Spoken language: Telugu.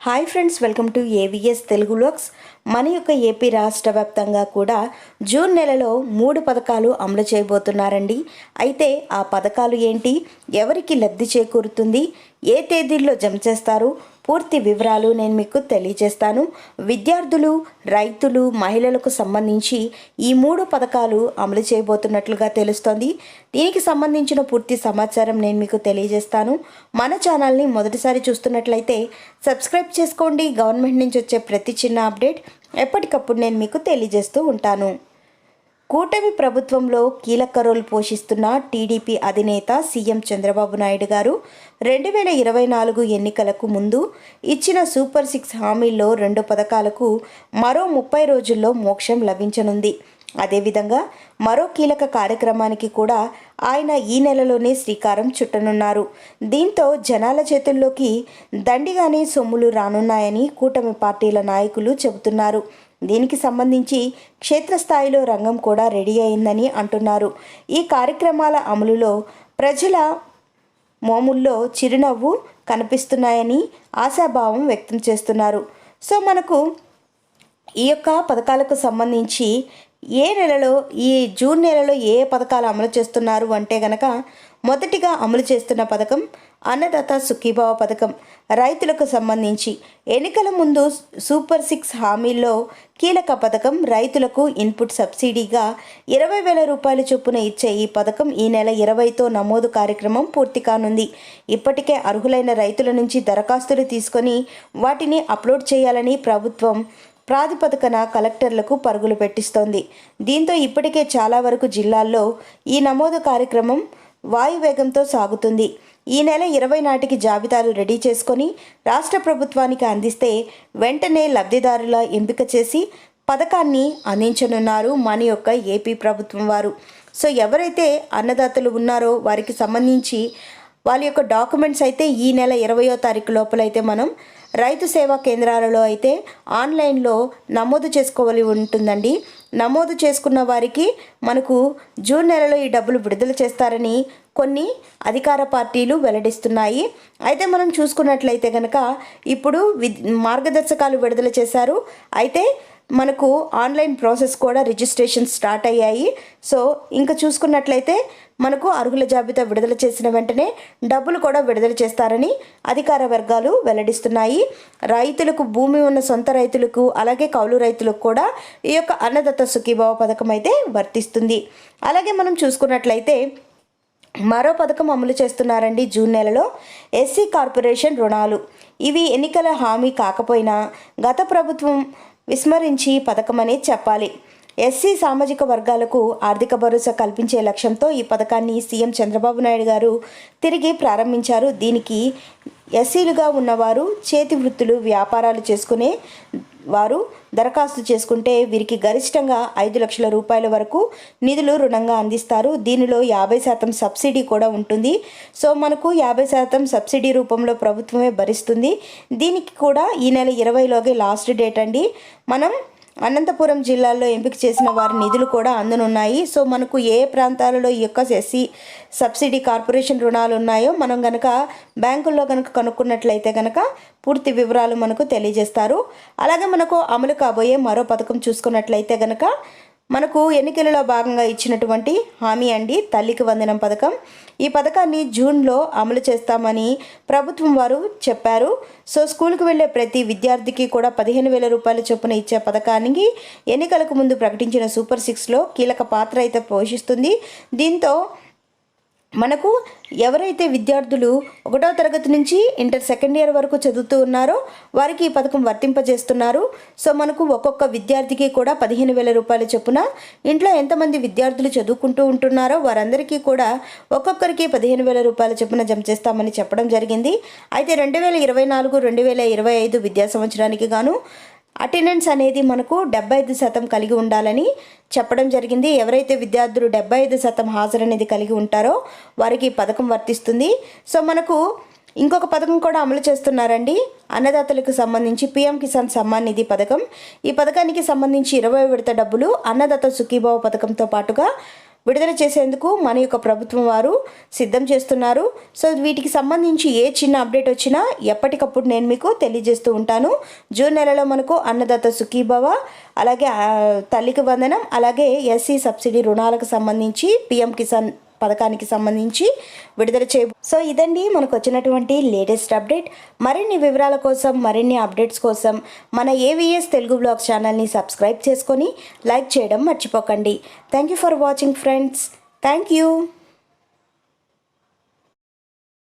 Hi friends welcome to AVS Telugu లోక్స్ మన యొక్క ఏపీ రాష్ట్ర వ్యాప్తంగా కూడా జూన్ నెలలో మూడు పథకాలు అమలు చేయబోతున్నారండి. అయితే ఆ పథకాలు ఏంటి? ఎవరికి లబ్ధి చేకూరుతుంది? ఏ తేదీల్లో జమ చేస్తారు? పూర్తి వివరాలు నేను మీకు తెలియజేస్తాను. విద్యార్థులు రైతులు మహిళలకు సంబంధించి ఈ మూడు పథకాలు అమలు చేయబోతున్నట్లుగా తెలుస్తోంది. దీనికి సంబంధించిన పూర్తి సమాచారం నేను మీకు తెలియజేస్తాను. మన ఛానల్ని మొదటిసారి చూస్తున్నట్లయితే సబ్స్క్రైబ్ చేసుకోండి. గవర్నమెంట్ నుంచి వచ్చే ప్రతి చిన్న అప్డేట్ ఎప్పటికప్పుడు నేను మీకు తెలియజేస్తూ ఉంటాను. కూటమి ప్రభుత్వంలో కీలక రోల్ పోషిస్తున్న టీడీపీ అధినేత సీఎం చంద్రబాబు నాయుడు గారు రెండు వేల ఇరవై నాలుగు ఎన్నికలకు ముందు ఇచ్చిన సూపర్ సిక్స్ హామీల్లో రెండు పథకాలకు మరో ముప్పై రోజుల్లో మోక్షం లభించనుంది. అదేవిధంగా మరో కీలక కార్యక్రమానికి కూడా ఆయన ఈ నెలలోనే శ్రీకారం చుట్టనున్నారు. దీంతో జనాల చేతుల్లోకి దండిగానే సొమ్ములు రానున్నాయని కూటమి పార్టీల నాయకులు చెబుతున్నారు. దీనికి సంబంధించి క్షేత్రస్థాయిలో రంగం కూడా రెడీ అయిందని అంటున్నారు. ఈ కార్యక్రమాల అమలులో ప్రజల మోముల్లో చిరునవ్వు కనిపిస్తున్నాయని ఆశాభావం వ్యక్తం చేస్తున్నారు. సో మనకు ఈ యొక్క పథకాలకు సంబంధించి ఏ నెలలో ఈ జూన్ నెలలో ఏ పథకాలు అమలు చేస్తున్నారు అంటే గనక మొదటిగా అమలు చేస్తున్న పథకం అన్నదాత సుఖీభావ పథకం. రైతులకు సంబంధించి ఎన్నికల ముందు సూపర్ సిక్స్ హామీల్లో కీలక పథకం రైతులకు ఇన్పుట్ సబ్సిడీగా ఇరవై వేల రూపాయల చొప్పున ఇచ్చే ఈ పథకం ఈ నెల ఇరవైతో నమోదు కార్యక్రమం పూర్తి కానుంది. ఇప్పటికే అర్హులైన రైతుల నుంచి దరఖాస్తులు తీసుకొని వాటిని అప్లోడ్ చేయాలని ప్రభుత్వం ప్రాతిపదికన కలెక్టర్లకు పరుగులు పెట్టిస్తోంది. దీంతో ఇప్పటికే చాలా వరకు జిల్లాల్లో ఈ నమోదు కార్యక్రమం వాయువేగంతో సాగుతుంది. ఈ నెల ఇరవై నాటికి జాబితాలు రెడీ చేసుకొని రాష్ట్ర ప్రభుత్వానికి అందిస్తే వెంటనే లబ్ధిదారుల ఎంపిక చేసి పథకాన్ని అందించనున్నారు మన యొక్క ఏపీ ప్రభుత్వం వారు. సో ఎవరైతే అన్నదాతలు ఉన్నారో వారికి సంబంధించి వాళ్ళ యొక్క డాక్యుమెంట్స్ అయితే ఈ నెల ఇరవయో తారీఖు లోపలైతే మనం రైతు సేవా కేంద్రాలలో అయితే ఆన్లైన్లో నమోదు చేసుకోవాలి ఉంటుందండి. నమోదు చేసుకున్న వారికి మనకు జూన్ నెలలో ఈ డబ్బులు విడుదల చేస్తారని కొన్ని అధికార పార్టీలు వెల్లడిస్తున్నాయి. అయితే మనం చూసుకున్నట్లయితే కనుక ఇప్పుడు మార్గదర్శకాలు విడుదల చేశారు. అయితే మనకు ఆన్లైన్ ప్రాసెస్ కూడా రిజిస్ట్రేషన్ స్టార్ట్ అయ్యాయి. సో ఇంకా చూసుకున్నట్లయితే మనకు అర్హుల జాబితా విడుదల చేసిన వెంటనే డబ్బులు కూడా విడుదల చేస్తారని అధికార వర్గాలు వెల్లడిస్తున్నాయి. రైతులకు భూమి ఉన్న సొంత రైతులకు అలాగే కౌలు రైతులకు కూడా ఈ యొక్క అన్నదత్త సుఖీభావ పథకం అయితే వర్తిస్తుంది. అలాగే మనం చూసుకున్నట్లయితే మరో పథకం అమలు చేస్తున్నారండి జూన్ నెలలో ఎస్సీ కార్పొరేషన్ రుణాలు. ఇవి ఎన్నికల హామీ కాకపోయినా గత ప్రభుత్వం విస్మరించి పథకమనే చెప్పాలి. ఎస్సీ సామాజిక వర్గాలకు ఆర్థిక భరోసా కల్పించే లక్ష్యంతో ఈ పథకాన్ని సీఎం చంద్రబాబు నాయుడు గారు తిరిగి ప్రారంభించారు. దీనికి ఎస్సీలుగా ఉన్నవారు చేతి వృత్తులు వ్యాపారాలు చేసుకునే వారు దరఖాస్తు చేసుకుంటే వీరికి గరిష్టంగా ఐదు లక్షల రూపాయల వరకు నిధులు రుణంగా అందిస్తారు. దీనిలో యాభై శాతం సబ్సిడీ కూడా ఉంటుంది. సో మనకు యాభై శాతం సబ్సిడీ రూపంలో ప్రభుత్వమే భరిస్తుంది. దీనికి కూడా ఈ నెల ఇరవైలోగే లాస్ట్ డేట్ అండి. మనం అనంతపురం జిల్లాలో ఎంపిక చేసిన వారి నిధులు కూడా అందనున్నాయి. సో మనకు ఏ ప్రాంతాలలో ఈ యొక్క ఎస్సీ సబ్సిడీ కార్పొరేషన్ రుణాలు ఉన్నాయో మనం కనుక బ్యాంకుల్లో కనుక కనుక్కున్నట్లయితే కనుక పూర్తి వివరాలు మనకు తెలియజేస్తారు. అలాగే మనకు అమలు కాబోయే మరో పథకం చూసుకున్నట్లయితే కనుక మనకు ఎన్నికలలో భాగంగా ఇచ్చినటువంటి హామీ అండి తల్లికి వందనం పథకం. ఈ పథకాన్ని జూన్లో అమలు చేస్తామని ప్రభుత్వం వారు చెప్పారు. సో స్కూల్కి వెళ్ళే ప్రతి విద్యార్థికి కూడా పదిహేను వేల రూపాయల చొప్పున ఇచ్చే పథకానికి ఎన్నికలకు ముందు ప్రకటించిన సూపర్ సిక్స్లో కీలక పాత్ర అయితే పోషిస్తుంది. దీంతో మనకు ఎవరైతే విద్యార్థులు ఒకటో తరగతి నుంచి ఇంటర్ సెకండ్ ఇయర్ వరకు చదువుతూ ఉన్నారో వారికి ఈ పథకం వర్తింపజేస్తున్నారు. సో మనకు ఒక్కొక్క విద్యార్థికి కూడా పదిహేను వేల రూపాయల చొప్పున ఇంట్లో ఎంతమంది విద్యార్థులు చదువుకుంటూ ఉంటున్నారో వారందరికీ కూడా ఒక్కొక్కరికి పదిహేను వేల రూపాయల చొప్పున జమ చేస్తామని చెప్పడం జరిగింది. అయితే రెండు వేల ఇరవై నాలుగు రెండు వేల ఇరవై ఐదు విద్యా సంవత్సరానికి గాను అటెండెన్స్ అనేది మనకు డెబ్బై ఐదు శాతం కలిగి ఉండాలని చెప్పడం జరిగింది. ఎవరైతే విద్యార్థులు డెబ్బై ఐదు శాతం హాజరు అనేది కలిగి ఉంటారో వారికి ఈ పథకం వర్తిస్తుంది. సో మనకు ఇంకొక పథకం కూడా అమలు చేస్తున్నారండి. అన్నదాతలకు సంబంధించి పిఎం కిసాన్ సమ్మాన్ నిధి పథకం. ఈ పథకానికి సంబంధించి ఇరవై విడత డబ్బులు అన్నదాత సుఖీభావ పథకంతో పాటుగా విడుదల చేసేందుకు మన యొక్క ప్రభుత్వం వారు సిద్ధం చేస్తున్నారు. సో వీటికి సంబంధించి ఏ చిన్న అప్డేట్ వచ్చినా ఎప్పటికప్పుడు నేను మీకు తెలియజేస్తూ ఉంటాను. జూన్ నెలలో మనకు అన్నదాత సుఖీభవ అలాగే తల్లికి వందనం అలాగే ఎస్సీ సబ్సిడీ రుణాలకు సంబంధించి పిఎం కిసాన్ పథకానికి సంబంధించి విడుదల చే సో ఇదండి మనకు వచ్చినటువంటి లేటెస్ట్ అప్డేట్. మరిన్ని వివరాల కోసం మరిన్ని అప్డేట్స్ కోసం మన ఏవిఎస్ తెలుగు బ్లాగ్ ఛానల్ని సబ్స్క్రైబ్ చేసుకొని లైక్ చేయడం మర్చిపోకండి. Thank you for watching friends. Thank you